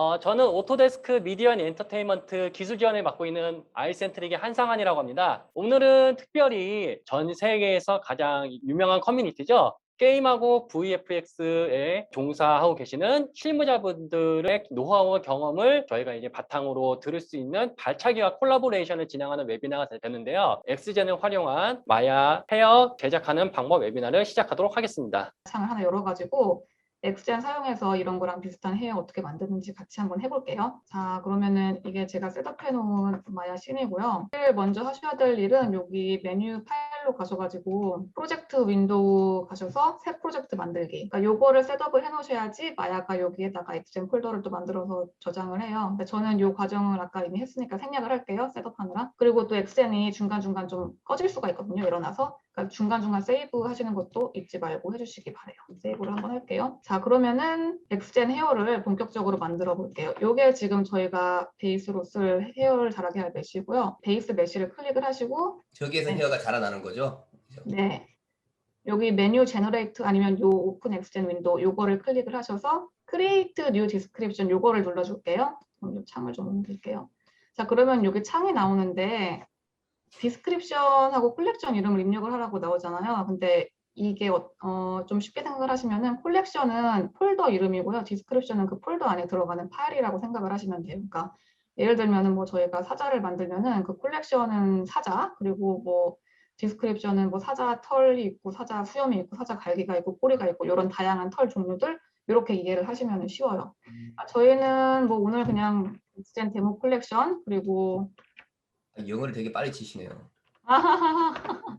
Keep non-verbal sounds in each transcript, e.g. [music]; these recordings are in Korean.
어, 저는 오토데스크 미디어 앤 엔터테인먼트 기술 지원을 맡고 있는 아이센트릭의 한상환이라고 합니다. 오늘은 특별히 전 세계에서 가장 유명한 커뮤니티죠. 게임하고 VFX에 종사하고 계시는 실무자분들의 노하우와 경험을 저희가 이제 바탕으로 들을 수 있는 발차기와 콜라보레이션을 진행하는 웨비나가 되는데요. 엑스젠을 활용한 마야 헤어 제작하는 방법 웨비나를 시작하도록 하겠습니다. 창을 하나 열어가지고 엑스젠 사용해서 이런 거랑 비슷한 헤어 어떻게 만드는지 같이 한번 해볼게요. 자, 그러면은 이게 제가 셋업해 놓은 마야 씬이고요. 제일 먼저 하셔야 될 일은 여기 메뉴 파일로 가셔가지고 프로젝트 윈도우 가셔서 새 프로젝트 만들기. 그러니까 요거를 셋업을 해 놓으셔야지 마야가 여기에다가 엑스젠 폴더를 또 만들어서 저장을 해요. 근데 저는 요 과정을 아까 이미 했으니까 생략을 할게요. 셋업하느라. 그리고 또 엑스젠이 중간중간 좀 꺼질 수가 있거든요. 일어나서. 그러니까 중간중간 세이브 하시는 것도 잊지 말고 해주시기 바래요. 세이브를 한번 할게요. 자, 그러면은 엑스젠 헤어를 본격적으로 만들어 볼게요. 요게 지금 저희가 베이스로 쓸 헤어를 자라게 할 메쉬고요. 베이스 메쉬를 클릭을 하시고 저기에서 네. 헤어가 자라나는 거죠? 그죠? 네. 여기 메뉴 제너레이트 아니면 요 오픈 엑스젠 윈도우 요거를 클릭을 하셔서 크리에이트 뉴 디스크립션 요거를 눌러줄게요. 그럼 요 창을 좀 옮길게요. 자 그러면 여기 창이 나오는데 디스크립션하고 콜렉션 이름을 입력을 하라고 나오잖아요. 근데 이게 어, 어, 좀 쉽게 생각을 하시면은 콜렉션은 폴더 이름이고요. 디스크립션은 그 폴더 안에 들어가는 파일이라고 생각을 하시면 돼요. 그러니까 예를 들면은 뭐 저희가 사자를 만들면은 그 콜렉션은 사자 그리고 뭐 디스크립션은 뭐 사자 털이 있고 사자 수염이 있고 사자 갈기가 있고 꼬리가 있고 이런 다양한 털 종류들 이렇게 이해를 하시면 쉬워요. 아, 저희는 뭐 오늘 그냥 엑스젠 데모 콜렉션 그리고 영어를 되게 빨리 치시네요.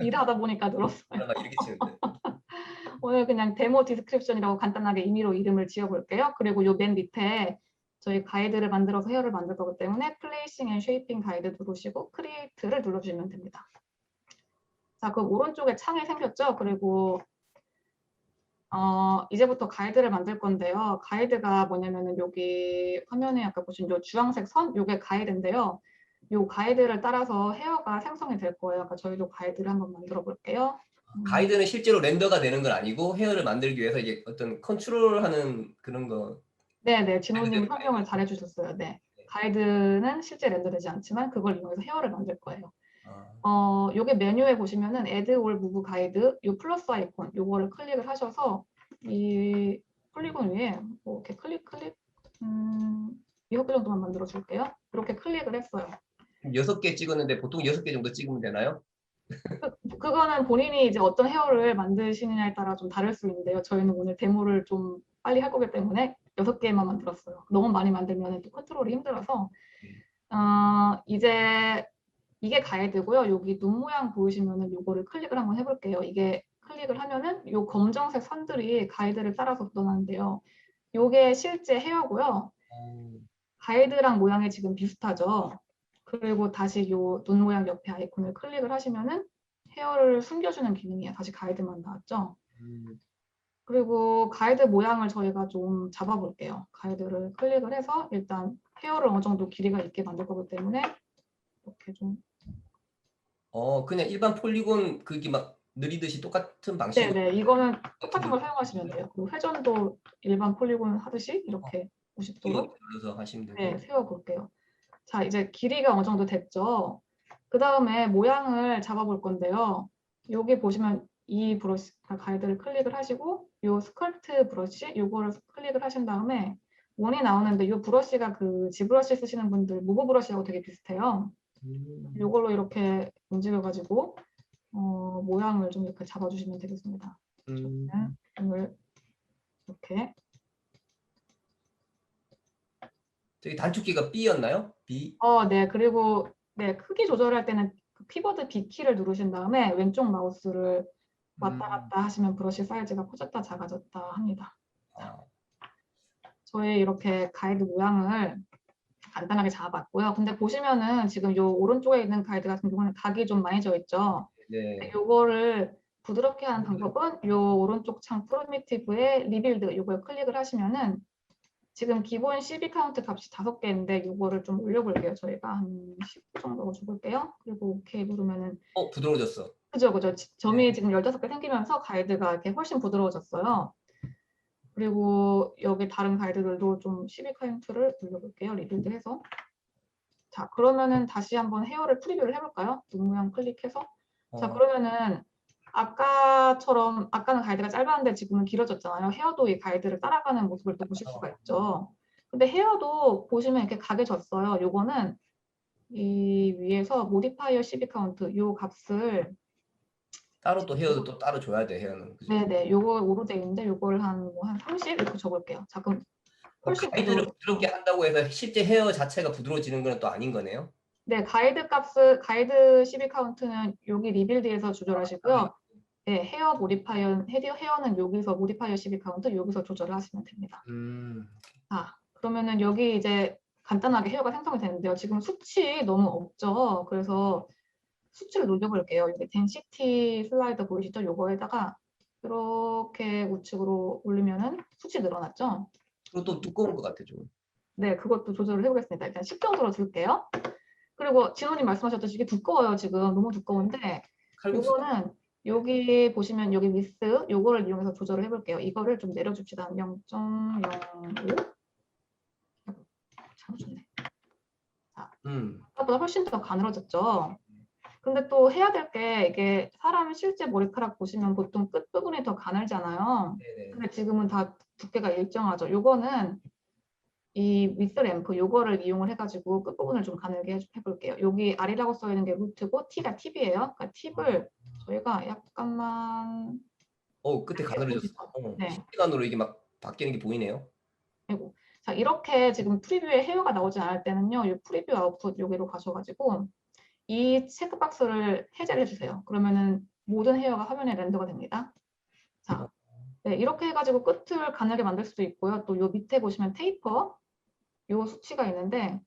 일하다 보니까 늘었어요. 막 이렇게 치는데. [laughs] 오늘 그냥 데모 디스크립션이라고 간단하게 임의로 이름을 지어볼게요. 그리고 요 맨 밑에 저희 가이드를 만들어서 헤어를 만들 거기 때문에 플레이싱 앤 쉐이핑 가이드 누르시고 크리에이트를 눌러주시면 됩니다. 자, 그 오른쪽에 창이 생겼죠? 그리고 어, 이제부터 가이드를 만들 건데요. 가이드가 뭐냐면은 여기 화면에 아까 보신 요 주황색 선, 요게 가이드인데요. 요 가이드를 따라서 헤어가 생성이 될 거예요. 그러니까 저희도 가이드를 한번 만들어 볼게요. 음. 가이드는 실제로 렌더가 되는 건 아니고 헤어를 만들기 위해서 이제 어떤 컨트롤하는 그런 거. 네네, 진호님. 설명을 잘 해주셨어요. 네. 가이드는 실제 렌더되지 않지만 그걸 이용해서 헤어를 만들 거예요. 아, 어, 요게 메뉴에 보시면은 Add All Move 가이드, 요 플러스 아이콘, 요거를 클릭을 하셔서 이 폴리곤 위에 뭐 이렇게 클릭 클릭 음, 이거 정도만 만들어 줄게요. 이렇게 클릭을 했어요. 여섯 개 찍었는데 보통 여섯 개 정도 찍으면 되나요? [laughs] 그거는 본인이 이제 어떤 헤어를 만드시느냐에 따라 좀 다를 수 있는데요. 저희는 오늘 데모를 좀 빨리 할 거기 때문에 여섯 개만 만들었어요. 너무 많이 만들면 또 컨트롤이 힘들어서 어, 이제 이게 가이드고요. 여기 눈 모양 보이시면은 요거를 클릭을 한번 해볼게요. 이게 클릭을 하면은 요 검정색 선들이 가이드를 따라서 묻어나는데요. 요게 실제 헤어고요. 가이드랑 모양이 지금 비슷하죠. 그리고 다시 요눈 모양 옆에 아이콘을 클릭을 하시면은 헤어를 숨겨주는 기능이에요. 다시 가이드만 나왔죠. 음, 그리고 가이드 모양을 저희가 좀 잡아볼게요. 가이드를 클릭을 해서 일단 헤어를 어느 정도 길이가 있게 만들 거기 때문에 이렇게 좀 어, 그냥 일반 폴리곤 그게 막 느리듯이 똑같은 방식으로. 네네 이거는 똑같은 걸 사용하시면 돼요. 그리고 회전도 일반 폴리곤 하듯이 이렇게 90도로 이거 눌러서 하시면 되고. 네, 세워볼게요. 자, 이제 길이가 어느 정도 됐죠. 그 다음에 모양을 잡아볼 건데요. 여기 보시면 이 브러쉬 가이드를 클릭을 하시고 요 스컬프트 브러쉬 요거를 클릭을 하신 다음에 원이 나오는데 요 브러쉬가 그 지브러쉬 쓰시는 분들 무브 브러쉬하고 되게 비슷해요. 음, 요걸로 이렇게 움직여가지고 어, 모양을 좀 이렇게 잡아주시면 되겠습니다. 음, 오늘 이렇게 저기 단축키가 B였나요? B. 어, 네. 그리고 네, 크기 조절할 때는 그 키보드 B키를 누르신 다음에 왼쪽 마우스를 왔다 음, 갔다 하시면 브러쉬 사이즈가 커졌다 작아졌다 합니다. 아, 저희 이렇게 가이드 모양을 간단하게 잡아봤고요. 근데 보시면은 지금 요 오른쪽에 있는 가이드 같은 경우는 각이 좀 많이 져 있죠. 네. 요거를 부드럽게 하는 방법은 요 오른쪽 창 프로미티브의 리빌드 요걸 클릭을 하시면은 지금 기본 CB 카운트 값이 다섯 개인데 요거를 좀 올려볼게요. 저희가 한 10 정도 줘볼게요. 그리고 오케이 누르면은 어, 부드러워졌어. 그죠 그죠 지- 점이 네. 지금 15개 생기면서 가이드가 이렇게 훨씬 부드러워졌어요. 그리고 여기 다른 가이드들도 좀 12카운트를 눌러볼게요. 리빌드 해서. 자, 그러면은 다시 한번 헤어를 프리뷰를 해볼까요? 눈 모양 클릭해서. 자, 어, 그러면은 아까처럼 아까는 가이드가 짧았는데 지금은 길어졌잖아요. 헤어도 이 가이드를 따라가는 모습을 또 보실 수가 있죠. 근데 헤어도 보시면 이렇게 각해졌어요. 요거는 이 위에서 모디파이어 12카운트 요 값을 따로 또 헤어도 또 따로 줘야 돼 헤어는. 그죠? 네네 요거 오로 돼 있는데 요걸 한뭐 한 30 이렇게 적을게요. 자 그럼 훨씬 가이드를 부드럽게 한다고 해서 실제 헤어 자체가 부드러워지는 건 또 아닌 거네요. 네 가이드 값을 가이드 12카운트는 여기 리빌드에서 조절하시고요. 네 헤어 모디파이어 헤어 헤어는 여기서 모디파이어 12 카운트 여기서 조절을 하시면 됩니다. 음. 자, 그러면은 여기 이제 간단하게 헤어가 생성이 되는데요. 지금 수치 너무 없죠. 그래서 수치를 눌러볼게요. 여기 덴시티 슬라이더 보이시죠? 요거에다가 이렇게 우측으로 올리면은 수치 늘어났죠? 그리고 또 두꺼운 것 같아 좀. 네, 그것도 조절을 해보겠습니다. 일단 10 정도로 줄게요. 그리고 진호님 말씀하셨듯이 이게 두꺼워요. 지금 너무 두꺼운데. 요거는 여기 보시면 여기 위스 요거를 이용해서 조절을 해볼게요. 이거를 좀 내려줍시다. 0.05참 좋네. 음. 아까보다 훨씬 더 가늘어졌죠. 근데 또 해야 될 게 이게 사람 실제 머리카락 보시면 보통 끝 부분이 더 가늘잖아요. 네네. 근데 지금은 다 두께가 일정하죠. 요거는 이 위스 램프 요거를 이용을 해가지고 끝 부분을 좀 가늘게 해- 해볼게요. 여기 R이라고 써 있는 게 루트고 T가 팁이에요. 그러니까 팁을 저희가 약간만 어 끝에 가늘어졌어. 어, 네. 시간으로 이게 막 바뀌는 게 보이네요. 아이고. 자, 이렇게 지금 프리뷰에 헤어가 나오지 않을 때는요, 이 프리뷰 아웃풋 여기로 가셔가지고 이 체크박스를 해제를 해주세요. 그러면은 모든 헤어가 화면에 렌더가 됩니다. 자, 네, 이렇게 해가지고 끝을 가늘게 만들 수도 있고요. 또 요 밑에 보시면 테이퍼 요 수치가 있는데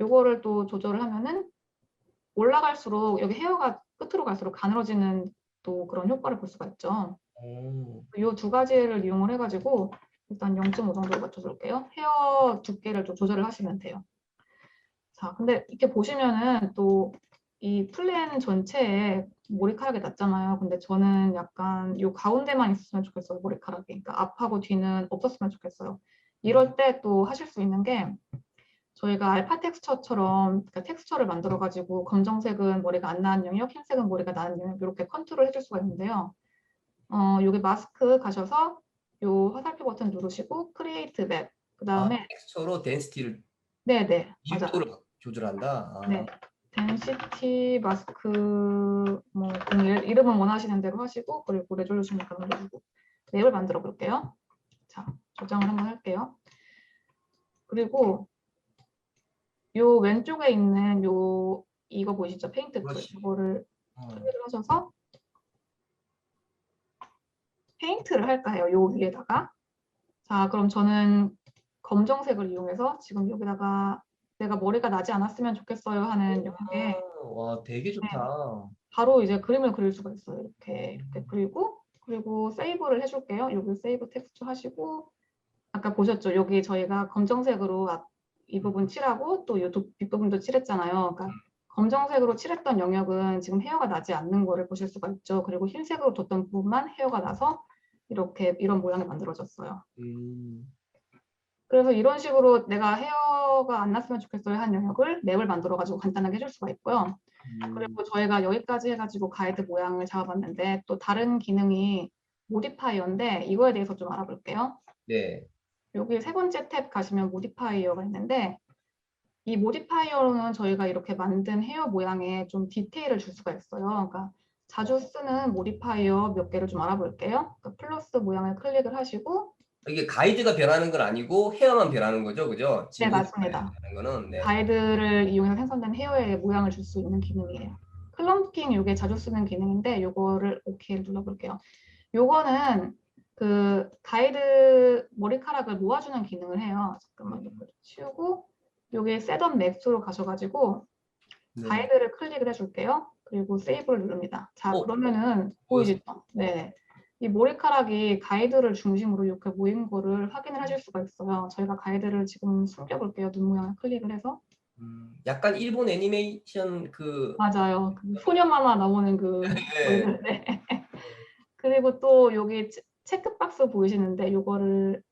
요거를 또 조절을 하면은 올라갈수록 여기 헤어가 끝으로 갈수록 가늘어지는 또 그런 효과를 볼 수가 있죠. 오. 이두 가지를 이용을 해가지고 일단 0.5 정도로 맞춰줄게요. 헤어 두께를 좀 조절을 하시면 돼요. 자, 근데 이렇게 보시면은 또 이 플랜 전체에 머리카락이 났잖아요. 근데 저는 약간 이 가운데만 있었으면 좋겠어요. 머리카락이. 그러니까 앞하고 뒤는 없었으면 좋겠어요. 이럴 때 또 하실 수 있는 게 저희가 알파 텍스처처럼 그러니까 텍스처를 만들어 가지고 검정색은 머리가 안 나는 영역, 흰색은 머리가 나는 영역 이렇게 컨트롤 해줄 수가 있는데요. 어, 여기 마스크 가셔서 요 화살표 버튼 누르시고 크리에이트 맵. 그 다음에 아, 텍스처로 덴시티를 네네 맞아. 조절한다. 아. 네. 덴시티 마스크 뭐 이름은 원하시는 대로 하시고 그리고 레졸루션 약간 올려주고 맵을 만들어 볼게요. 자 저장을 한번 할게요. 그리고 요 왼쪽에 있는 요 이거 보이시죠 페인트 툴. 이거를 어. 클릭을 하셔서 페인트를 할까 해요. 요 위에다가. 자, 그럼 저는 검정색을 이용해서 지금 여기다가 내가 머리가 나지 않았으면 좋겠어요 하는 영역에 아, 와 되게 좋다. 바로 이제 그림을 그릴 수가 있어요. 이렇게 이렇게 그리고 그리고 세이브를 해줄게요. 여기 세이브 텍스트 하시고 아까 보셨죠? 여기 저희가 검정색으로 앞- 이 부분 칠하고 또 이 뒷부분도 칠했잖아요. 그러니까 검정색으로 칠했던 영역은 지금 헤어가 나지 않는 거를 보실 수가 있죠. 그리고 흰색으로 뒀던 부분만 헤어가 나서 이렇게 이런 모양이 만들어졌어요. 음. 그래서 이런 식으로 내가 헤어가 안 났으면 좋겠어요 한 영역을 맵을 만들어 가지고 간단하게 해줄 수가 있고요. 음. 그리고 저희가 여기까지 해가지고 가이드 모양을 잡아봤는데 또 다른 기능이 모디파이어인데 이거에 대해서 좀 알아볼게요. 네. 여기 세 번째 탭 가시면 모디파이어가 있는데 이 모디파이어로는 저희가 이렇게 만든 헤어 모양에 좀 디테일을 줄 수가 있어요. 그러니까 자주 쓰는 모디파이어 몇 개를 좀 알아볼게요. 그러니까 플러스 모양을 클릭을 하시고 이게 가이드가 변하는 건 아니고 헤어만 변하는 거죠, 그죠? 네, 맞습니다. 거는 네. 가이드를 이용해서 생성된 헤어의 모양을 줄 수 있는 기능이에요. 클럼핑 이게 자주 쓰는 기능인데 요거를 OK를 눌러볼게요. 요거는 그 가이드 머리카락을 모아주는 기능을 해요. 잠깐만 이거 치우고 여기 셋업 맥스로 가셔가지고 네. 가이드를 클릭을 해줄게요. 그리고 세이브를 누릅니다. 자 어, 그러면은 보이시죠? 네. 이 머리카락이 가이드를 중심으로 이렇게 모인 거를 확인을 하실 수가 있어요. 저희가 가이드를 지금 숨겨볼게요. 눈 모양을 클릭을 해서. 음, 약간 일본 애니메이션 그 맞아요. 그 소녀 만화 나오는 그 [laughs] 네. 네. [laughs] 그리고 또 여기 체- 체크박스 보이시는데 요거를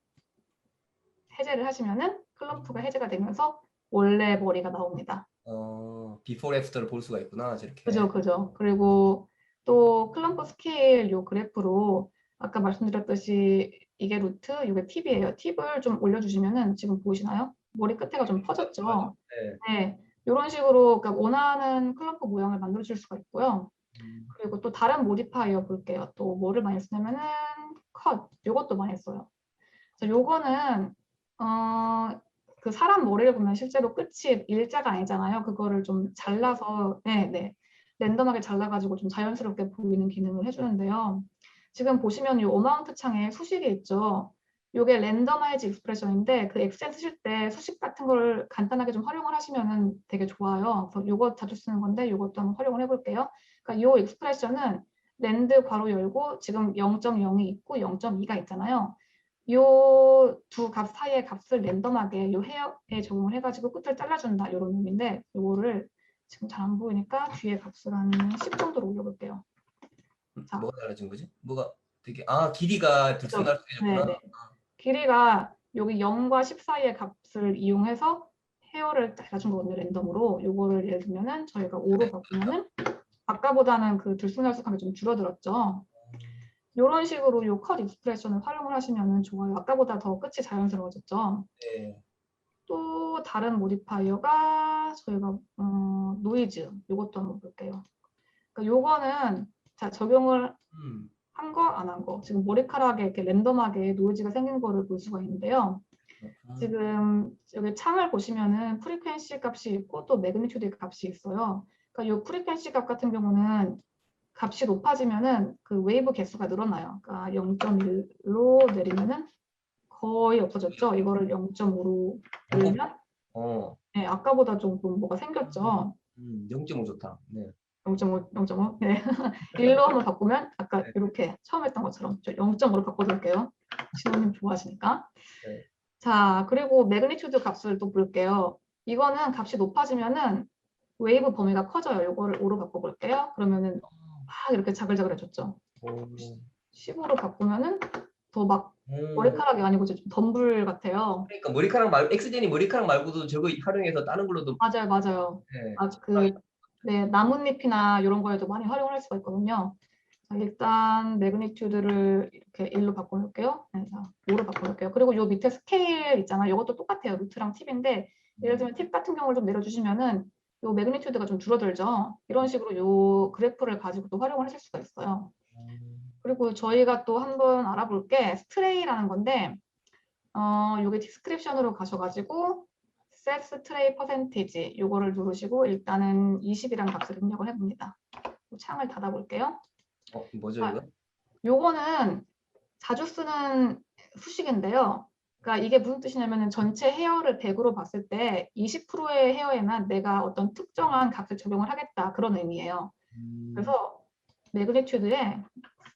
해제를 하시면은 클럼프가 해제가 되면서 원래 머리가 나옵니다. 어, 비포 애프터를 볼 수가 있구나. 저렇게. 그죠, 그죠. 그리고 또 클럼프 스케일 요 그래프로 아까 말씀드렸듯이 이게 루트, 이게 팁이에요. 팁을 좀 올려주시면은 지금 보이시나요? 머리 끝에가 좀 퍼졌죠. 네. 네, 이런 식으로 그러니까 원하는 클럼프 모양을 만들어 줄 수가 있고요. 음, 그리고 또 다른 모디파이어 볼게요. 또 뭐를 많이 쓰냐면은 컷, 요것도 많이 써요. 그래서 요거는 어, 그 사람 머리를 보면 실제로 끝이 일자가 아니잖아요. 그거를 좀 잘라서 네, 네. 랜덤하게 잘라가지고 좀 자연스럽게 보이는 기능을 해주는데요. 지금 보시면 이 어마운트 창에 수식이 있죠. 요게 랜덤하이즈 익스프레션인데 그 엑셀 쓰실 때 수식 같은 걸 간단하게 좀 활용을 하시면은 되게 좋아요. 그래서 요거 자주 쓰는 건데 요것도 한번 활용을 해볼게요. 그러니까 요 익스프레션은 랜드 괄호 열고 지금 0.0이 있고 0.2가 있잖아요. 요 두 값 사이의 값을 랜덤하게 요 헤어에 적용을 해가지고 끝을 잘라준다 이런 의미인데 요거를 지금 잘 안 보이니까 뒤에 값을 한 10 정도로 올려볼게요. 자. 뭐가 달라진 거지? 뭐가 되게 아 길이가 들쑥날쑥해졌구나. 길이가 여기 0과 10 사이의 값을 이용해서 헤어를 잘라준 거거든요 랜덤으로. 요거를 예를 들면은 저희가 5로 바꾸면은 아까보다는 그 들쑥날쑥함이 좀 줄어들었죠. 이런 식으로 요 컷 익스프레션을 활용을 하시면은 좋아요. 아까보다 더 끝이 자연스러워졌죠. 네. 또 다른 모디파이어가 저희가 어, 노이즈. 요것도 한번 볼게요. 그러니까 요거는 자 적용을 음. 한 거 안 한 거 지금 머리카락에 이렇게 랜덤하게 노이즈가 생긴 거를 볼 수가 있는데요. 지금 여기 창을 보시면은 프리퀀시 값이 있고 또 매그니튜드 값이 있어요. 그러니까 이 프리퀀시 값 같은 경우는 값이 높아지면은 그 웨이브 개수가 늘어나요. 그러니까 0.1로 내리면은 거의 없어졌죠. 이거를 0.5로 늘리면 어. 네, 아까보다 조금 뭐가 생겼죠. 음, 0.5 좋다. 네. 0.5, 0.5. 네. [laughs] 1로 한번 바꾸면 아까 네. 이렇게 처음 했던 것처럼 0.5로 바꿔드릴게요. 신호님 좋아하시니까. 네. 자, 그리고 매그니튜드 값을 또 볼게요. 이거는 값이 높아지면은 웨이브 범위가 커져요. 이거를 5로 바꿔볼게요. 그러면은 막 이렇게 자글자글해졌죠. 오. 15로 바꾸면은 더막 음. 머리카락이 아니고 좀 덤불 같아요. 그러니까 머리카락 말 엑스젠이 머리카락 말고도 저거 활용해서 다른 걸로도 맞아요, 맞아요. 네. 아주 그 네, 나뭇잎이나 이런 거에도 많이 활용을 할 수가 있거든요. 자, 일단 매그니튜드를 이렇게 1로 바꿔놓을게요. 네, 자, 5로 바꿔놓을게요. 그리고 요 밑에 스케일 있잖아요. 이것도 똑같아요. 루트랑 팁인데 예를 들면 팁 같은 경우를 좀 내려주시면은 요 매그니튜드가 좀 줄어들죠. 이런 식으로 요 그래프를 가지고 또 활용을 하실 수가 있어요. 음. 그리고 저희가 또 한번 알아볼 게 스트레이라는 건데 어 요게 디스크립션으로 가셔가지고 set stray percentage 요거를 누르시고 일단은 20이라는 값을 입력을 해봅니다. 요 창을 닫아볼게요. 어, 뭐죠 아, 이거? 요거는 자주 쓰는 수식인데요. 그러니까 이게 무슨 뜻이냐면은 전체 헤어를 100으로 봤을 때 20%의 헤어에만 내가 어떤 특정한 값을 적용을 하겠다 그런 의미예요. 음. 그래서 매그니튜드에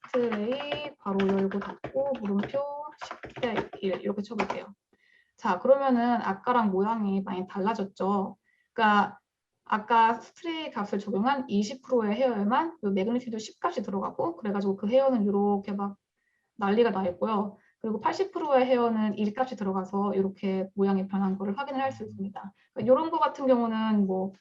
스트레이 바로 열고 닫고 물음표 10대 1 이렇게 쳐볼게요. 자 그러면은 아까랑 모양이 많이 달라졌죠. 그러니까 아까 스트레이 값을 적용한 20%의 헤어에만 요 매그니튜드 10값이 들어가고 그래가지고 그 헤어는 이렇게 막 난리가 나 있고요. 그리고 80%의 헤어는 1값이 들어가서 이렇게 모양이 변한 거를 확인을 할 수 있습니다. 그러니까 이런 거 같은 경우는 뭐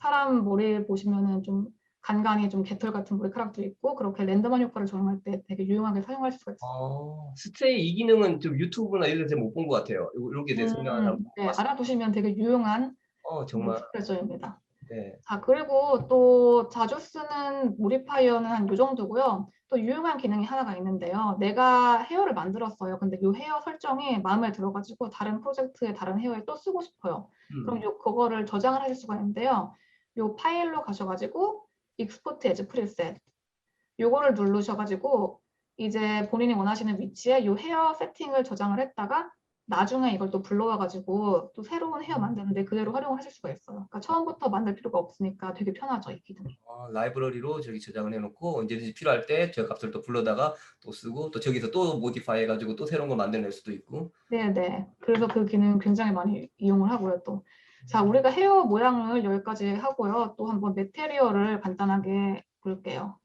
사람 머리를 보시면은 좀 간간히 좀 개털 같은 머리카락도 있고 그렇게 랜덤한 효과를 적용할 때 되게 유용하게 사용할 수가 있어요. 어, 스트레이 이 기능은 좀 유튜브나 이런 데서 못본 것 같아요. 요- 이렇게 돼 설명하는 음, 네, 알아두시면 되게 유용한 어, 정말. 익스프레션입니다. 네. 자, 그리고 또 자주 쓰는 모디파이어는 한 요 정도고요. 또 유용한 기능이 하나가 있는데요. 내가 헤어를 만들었어요. 근데 요 헤어 설정이 마음에 들어가지고 다른 프로젝트의 다른 헤어에 또 쓰고 싶어요. 음. 그럼 요 그거를 저장을 하실 수가 있는데요. 요 파일로 가셔가지고 export as preset 요거를 누르셔가지고 이제 본인이 원하시는 위치에 요 헤어 세팅을 저장을 했다가 나중에 이걸 또 불러와가지고 또 새로운 헤어 만드는데 그대로 활용하실 수가 있어요. 그러니까 처음부터 만들 필요가 없으니까 되게 편하죠 이 기능이. 어, 라이브러리로 저기 저장을 해놓고 언제든지 필요할 때 저 값을 또 불러다가 또 쓰고 또 저기서 또 모디파이 해가지고 또 새로운 걸 만들어낼 수도 있고. 네네. 그래서 그 기능 굉장히 많이 이용을 하고요 또. 자, 네. 우리가 헤어 모양을 여기까지 하고요. 또 한번 메테리얼을 간단하게 볼게요.